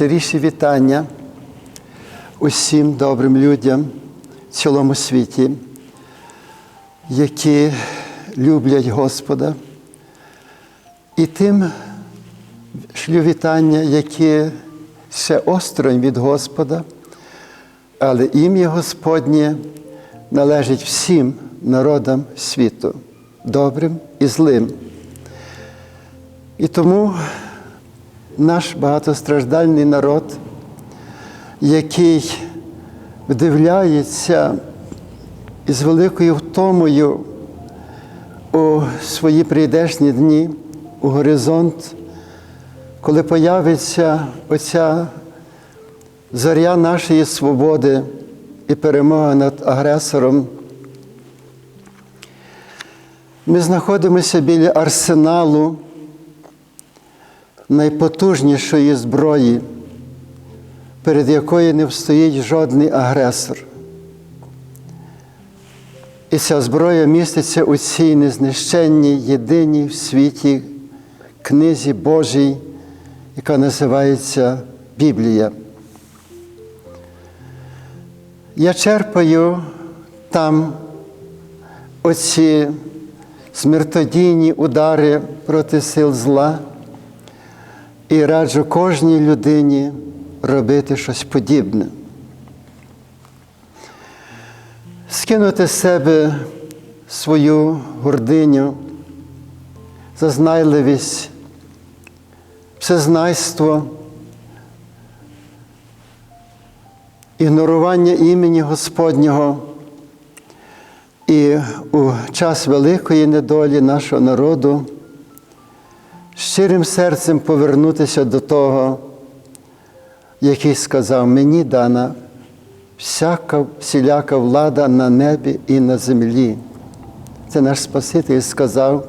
Найщиріші вітання усім добрим людям в цілому світі, які люблять Господа, і тим шлю вітання, які ще осторонь від Господа, але ім'я Господнє належить всім народам світу, добрим і злим. І тому наш багатостраждальний народ, який вдивляється із великою втомою у свої прийдешні дні, у горизонт, коли появиться оця зоря нашої свободи і перемога над агресором. Ми знаходимося біля арсеналу найпотужнішої зброї, перед якою не встоїть жодний агресор. І ця зброя міститься у цій незнищенній, єдиній в світі книзі Божій, яка називається Біблія. Я черпаю там оці смертодійні удари проти сил зла і раджу кожній людині робити щось подібне. Скинути з себе свою гординю, зазнайливість, всезнайство, ігнорування імені Господнього. І у час великої недолі нашого народу щирим серцем повернутися до того, який сказав, мені дана всяка всіляка влада на небі і на землі. Це наш Спаситель сказав,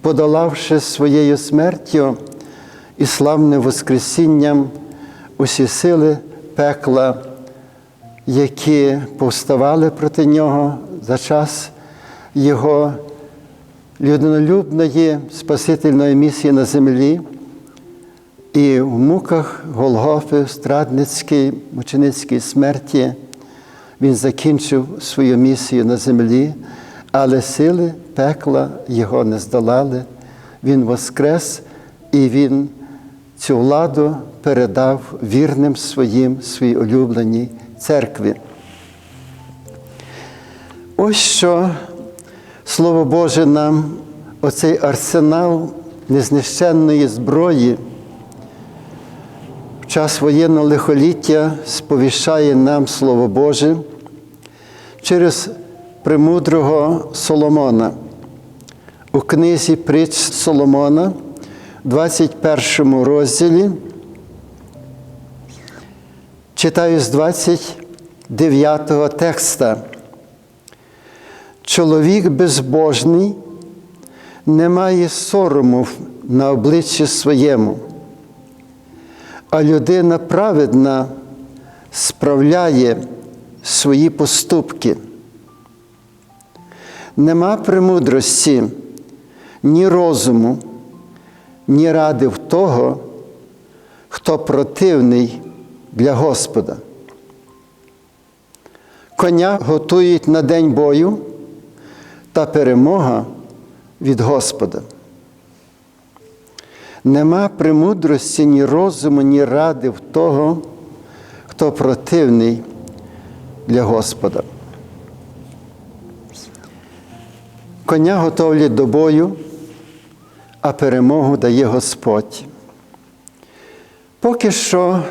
подолавши своєю смертю і славним Воскресінням усі сили пекла, які повставали проти нього за час Його людинолюбної Спасительної місії на землі і в муках Голгофи, страдницькій, мученицькій смерті він закінчив свою місію на землі, але сили пекла його не здолали. Він воскрес і він цю владу передав вірним своїм, своїй улюбленій церкві. Ось що Слово Боже нам оцей арсенал незнищенної зброї в час воєнного лихоліття сповіщає нам Слово Боже через премудрого Соломона. У книзі притч Соломона, 21 розділі, читаю з 29 текста. Чоловік безбожний не має сорому на обличчі своєму, а людина праведна справляє свої поступки. Нема премудрості, ні розуму, ні ради в того, хто противний для Господа. Коня готують на день бою та перемога від Господа. Нема премудрості, ні розуму, ні ради в того, хто противний для Господа. Коня готовлять до бою, а перемогу дає Господь. Поки що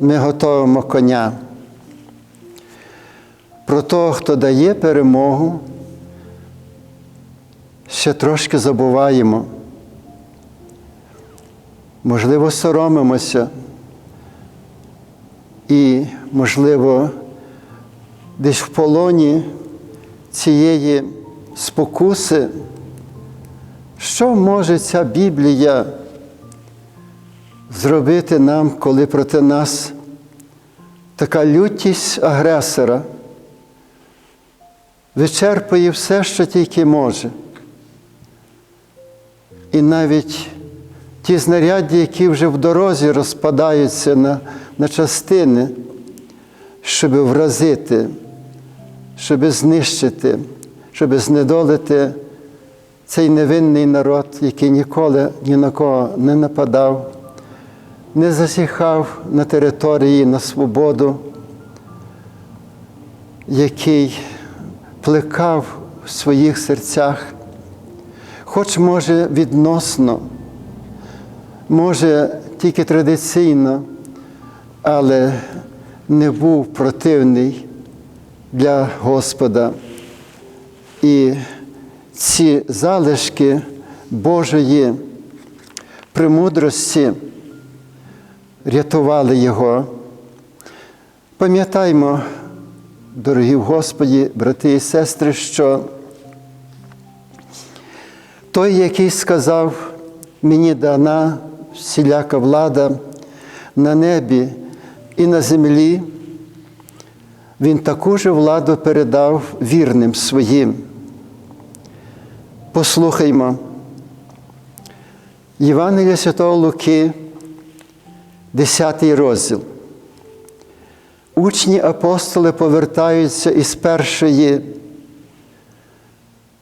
ми готуємо коня. Про того, хто дає перемогу, ще трошки забуваємо. Можливо, соромимося і, можливо, десь в полоні цієї спокуси, що може ця Біблія зробити нам, коли проти нас така лютість агресора вичерпує все, що тільки може. І навіть ті знаряддя, які вже в дорозі розпадаються на, на частини, щоб вразити, щоб знищити, щоб знедолити цей невинний народ, який ніколи ні на кого не нападав, не засіхав на території на свободу, який плекав в своїх серцях, хоч може відносно, може тільки традиційно, але не був противний для Господа. І ці залишки Божої премудрості рятували його. Пам'ятаймо, дорогі Господі, брати і сестри, що той, який сказав, мені дана всіляка влада на небі і на землі, він таку ж владу передав вірним своїм. Послухаймо. Євангелія Святого Луки, 10 розділ. Учні апостоли повертаються із першої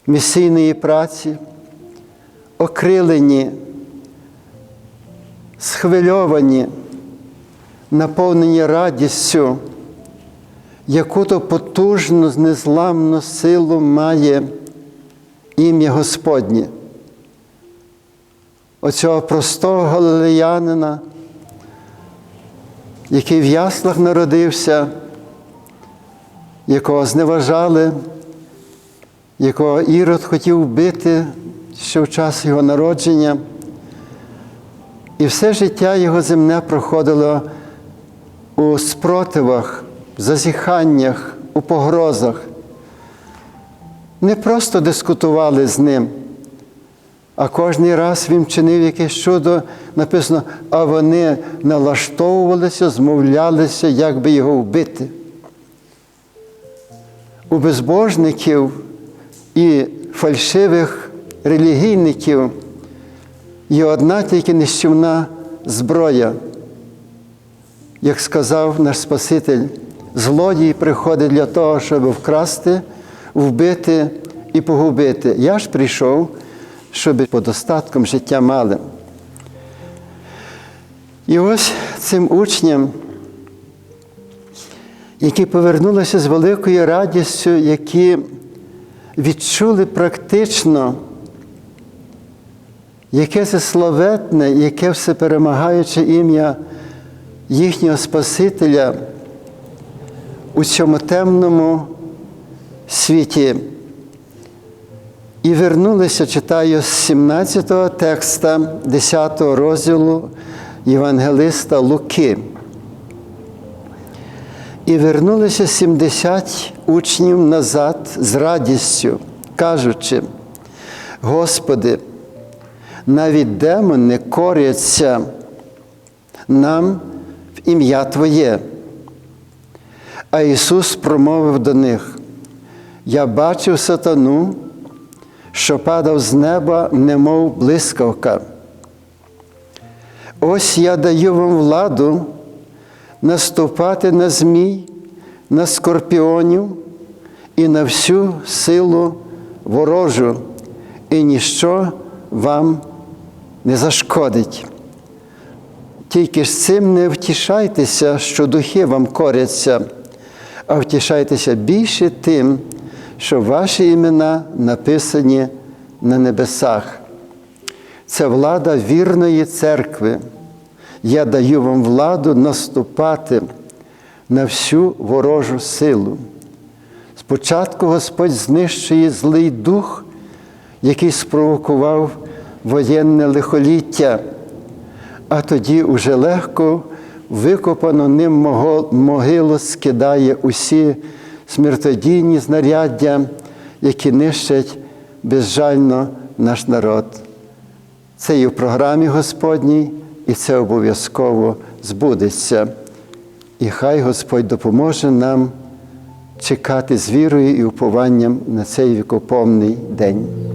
місійної праці, окрилені, схвильовані, наповнені радістю, яку то потужну, незламну силу має ім'я Господнє. Оцього простого галилеянина, який в яслах народився, якого зневажали, якого Ірод хотів вбити ще в час його народження. І все життя його земне проходило у спротивах, зазіханнях, у погрозах. Не просто дискутували з ним, а кожний раз він чинив якесь чудо, написано, а вони налаштовувалися, змовлялися, як би його вбити. У безбожників і фальшивих релігійників є одна тільки нищівна зброя. Як сказав наш Спаситель, злодій приходить для того, щоб вкрасти, вбити і погубити. Я ж прийшов, щоб по достатком життя мали. І ось цим учням, які повернулися з великою радістю, які відчули практично, яке це славетне, яке всеперемагаюче ім'я їхнього Спасителя у цьому темному світі. І вернулися, читаю з 17 текста 10-го розділу Євангелиста Луки. І вернулися 70 учнів назад з радістю, кажучи, Господи, навіть демони коряться нам в ім'я Твоє. А Ісус промовив до них: Я бачив сатану, що падав з неба, немов блискавка. Ось я даю вам владу наступати на змій, на скорпіонів і на всю силу ворожу, і ніщо вам не зашкодить. Тільки ж цим не втішайтеся, що духи вам коряться, а втішайтеся більше тим, що ваші імена написані на небесах. Це влада вірної церкви. Я даю вам владу наступати на всю ворожу силу. Спочатку Господь знищує злий дух, який спровокував воєнне лихоліття, а тоді уже легко викопано ним могилу скидає усі смертодійні знаряддя, які нищать безжально наш народ. Це і в програмі Господній, і це обов'язково збудеться. І хай Господь допоможе нам чекати з вірою і упованням на цей вікоповний день.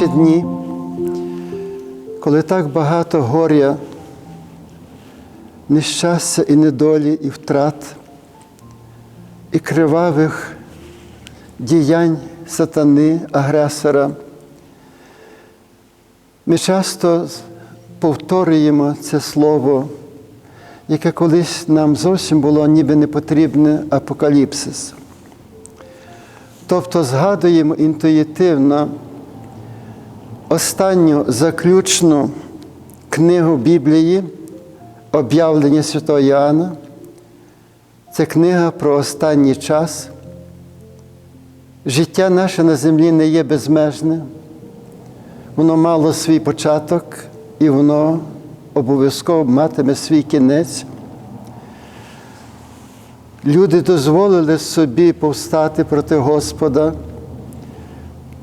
Наші дні, коли так багато горя, нещастя і недолі, і втрат, і кривавих діянь сатани, агресора, ми часто повторюємо це слово, яке колись нам зовсім було ніби не потрібне апокаліпсис. Тобто згадуємо інтуїтивно останню заключну книгу Біблії, об'явлення Святого Іоанна. Це книга про останній час. Життя наше на землі не є безмежне, воно мало свій початок і воно обов'язково матиме свій кінець. Люди дозволили собі повстати проти Господа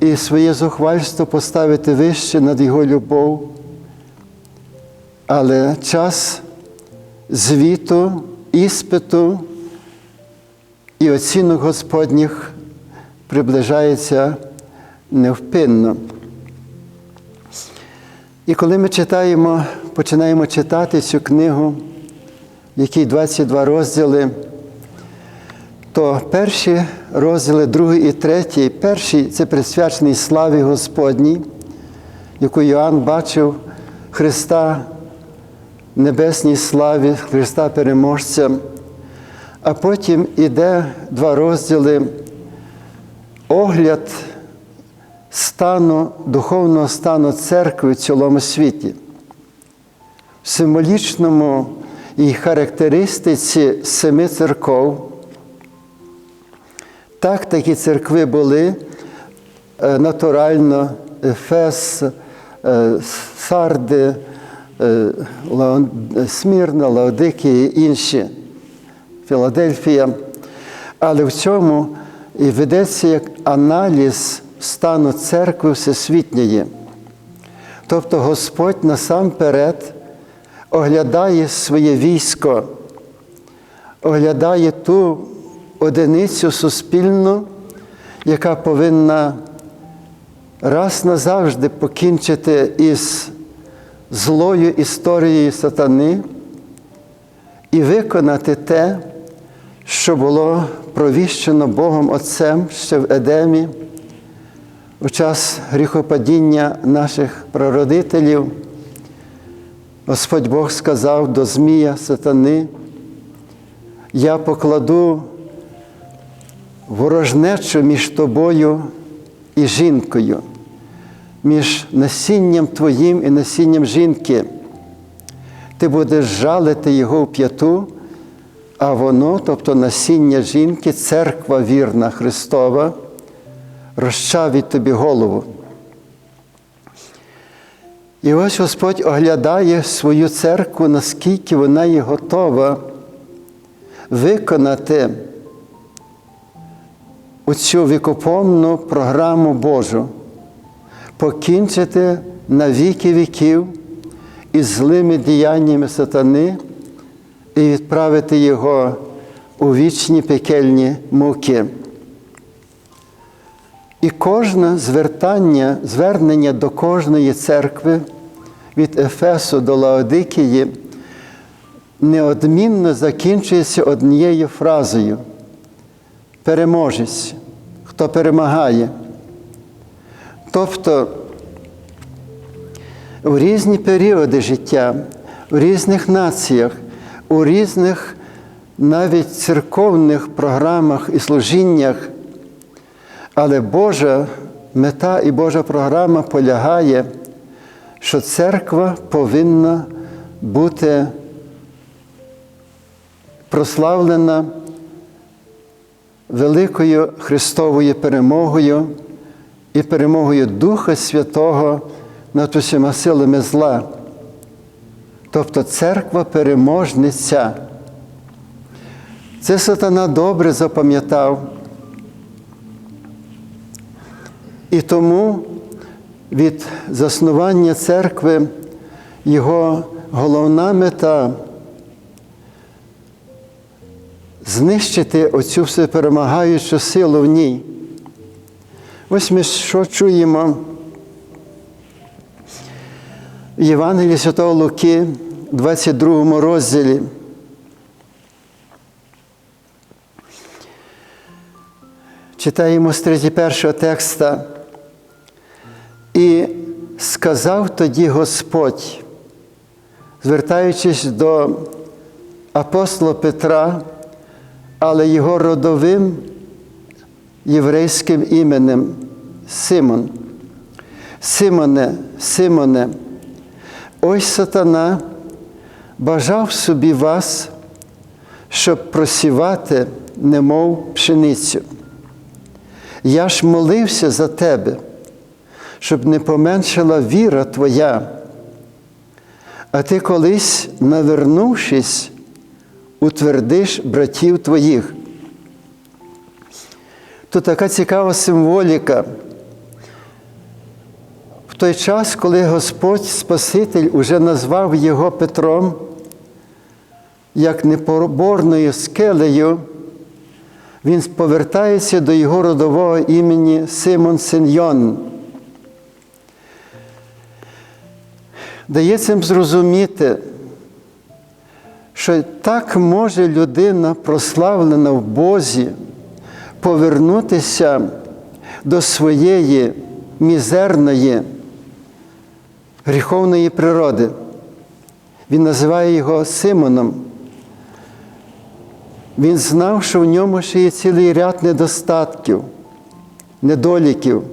і своє зухвальство поставити вище над Його любов. Але час звіту, іспиту і оцінок Господніх приближається невпинно. І коли ми читаємо, починаємо читати цю книгу, в якій 22 розділи, то перші розділи, другий і третій, перший це присвячений славі Господній, яку Йоанн бачив Христа небесній славі, Христа Переможця. А потім іде два розділи огляд стану, духовного стану церкви в цілому світі. В символічному і характеристиці семи церков. Так, такі церкви були е, натурально Ефес, е, Сарди, е, Смірна, Лаодикія і інші, Філадельфія. Але в цьому і ведеться як аналіз стану церкви всесвітньої. Тобто Господь насамперед оглядає своє військо, оглядає ту одиницю суспільну, яка повинна раз назавжди покінчити із злою історією сатани і виконати те, що було провіщено Богом Отцем ще в Едемі у час гріхопадіння наших прародителів. Господь Бог сказав до Змія сатани, я покладу ворожнечу між тобою і жінкою, між насінням твоїм і насінням жінки. Ти будеш жалити його в п'яту, а воно, тобто насіння жінки, церква вірна Христова, розчавить тобі голову. І ось Господь оглядає свою церкву, наскільки вона є готова виконати оцю вікопомну програму Божу, покінчити на віки віків із злими діяннями сатани і відправити його у вічні пекельні муки. І кожне звертання, звернення до кожної церкви від Ефесу до Лаодикії неодмінно закінчується однією фразою переможець, хто перемагає. Тобто у різні періоди життя, у різних націях, у різних навіть церковних програмах і служіннях, але Божа мета і Божа програма полягає, що церква повинна бути прославлена великою Христовою перемогою і перемогою Духа Святого над усіма силами зла. Тобто церква переможниця. Це сатана добре запам'ятав. І тому від заснування церкви його головна мета знищити оцю всеперемагаючу силу в ній. Ось ми що чуємо В Євангелії Святого Луки, 22 розділі. Читаємо з 31 текста. І сказав тоді Господь, звертаючись до апостола Петра, але його родовим єврейським іменем Симон. Симоне, Симоне, ось сатана бажав собі вас, щоб просівати, немов пшеницю. Я ж молився за тебе, щоб не поменшила віра твоя. А ти колись, навернувшись, утвердиш братів твоїх. Тут така цікава символіка. В той час, коли Господь Спаситель уже назвав його Петром, як непоборною скелею, він повертається до його родового імені Симон Синьйон. Дає цим зрозуміти, що так може людина, прославлена в Бозі, повернутися до своєї мізерної гріховної природи. Він називає його Симоном. Він знав, що в ньому ще є цілий ряд недостатків, недоліків.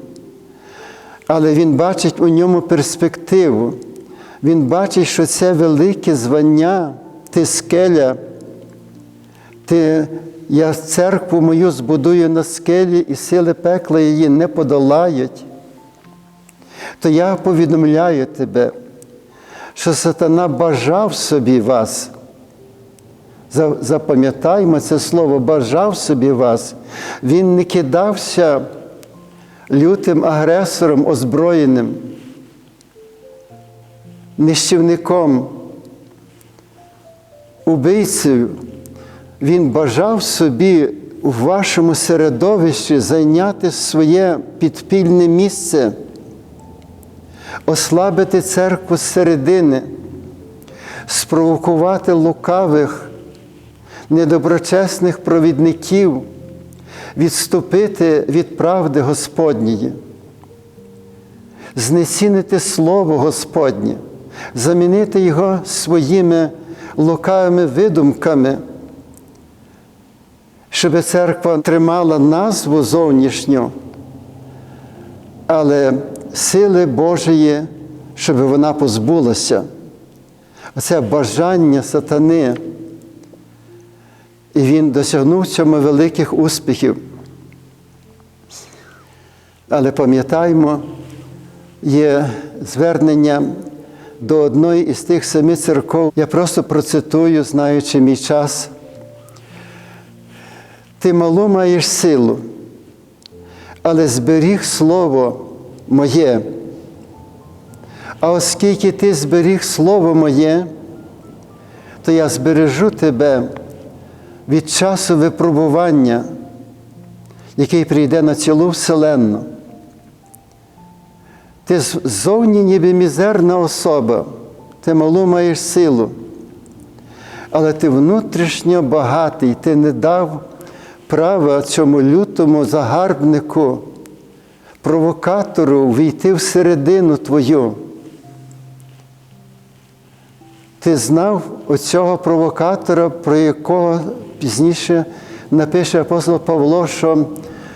Але він бачить у ньому перспективу. Він бачить, що це велике звання, ти скеля, ти, я церкву мою збудую на скелі, і сили пекла її не подолають. То я повідомляю тебе, що сатана бажав собі вас. Запам'ятаймо це слово, бажав собі вас. Він не кидався лютим агресором озброєним, нищівником, убийцею. Він бажав собі у вашому середовищі зайняти своє підпільне місце, ослабити церкву з середини, спровокувати лукавих недоброчесних провідників відступити від правди Господньої, знецінити Слово Господнє, замінити його своїми лукавими видумками, щоб церква тримала назву зовнішню, але сили Божої, щоб вона позбулася. Оце бажання сатани. І він досягнув цьому великих успіхів. Але пам'ятаємо, є звернення до одної із тих семи церков. Я просто процитую, знаючи мій час. Ти малу маєш силу, але зберіг слово моє. А оскільки ти зберіг слово моє, то я збережу тебе від часу випробування, який прийде на цілу вселенну. Ти ззовні ніби мізерна особа, ти малу маєш силу, але ти внутрішньо багатий, ти не дав права цьому лютому загарбнику, провокатору війти всередину твою. Ти знав оцього провокатора, про якого пізніше напише апостол Павло, що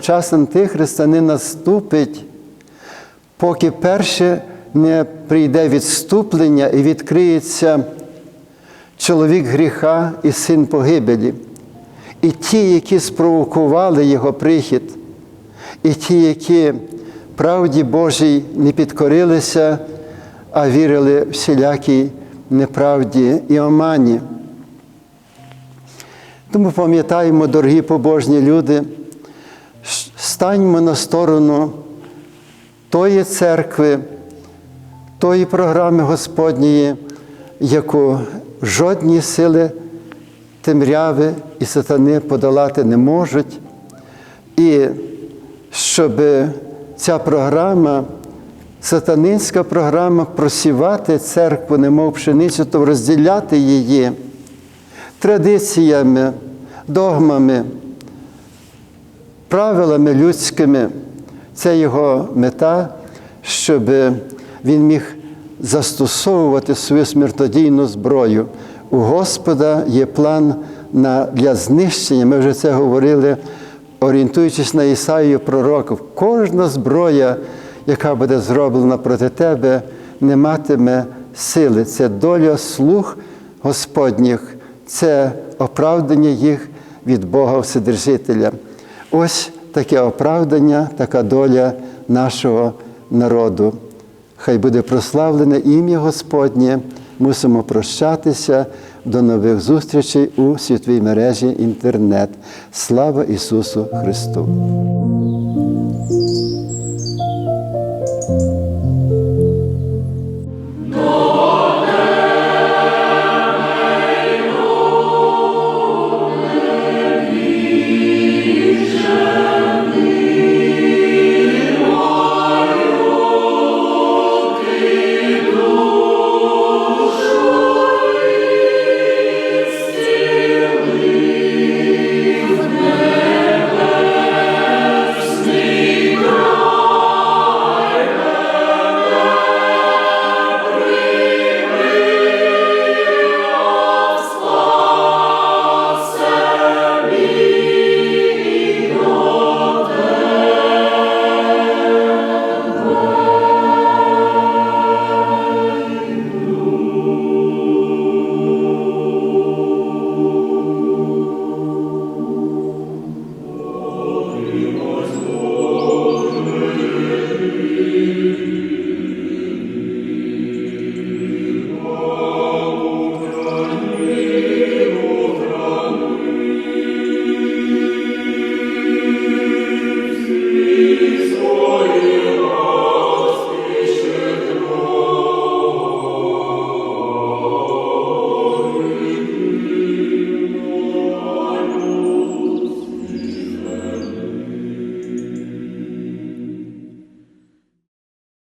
час Антихриста не наступить, поки перше не прийде відступлення і відкриється чоловік гріха і син погибелі. І ті, які спровокували його прихід, і ті, які правді Божій не підкорилися, а вірили всілякій неправді і омані. Тому пам'ятаємо, дорогі побожні люди, станьмо на сторону тої церкви, тої програми Господньої, яку жодні сили темряви і сатани подолати не можуть. І щоб ця програма сатанинська програма просівати церкву, немов пшеницю, то розділяти її традиціями, догмами, правилами людськими. Це його мета, щоб він міг застосовувати свою смертодійну зброю. У Господа є план на, для знищення. Ми вже це говорили, орієнтуючись на Ісаїю пророків. Кожна зброя, яка буде зроблена проти тебе, не матиме сили. Це доля слуг Господніх, це оправдання їх від Бога Вседержителя. Ось таке оправдання, така доля нашого народу. Хай буде прославлене ім'я Господнє. Мусимо прощатися до нових зустрічей у світовій мережі інтернет. Слава Ісусу Христу!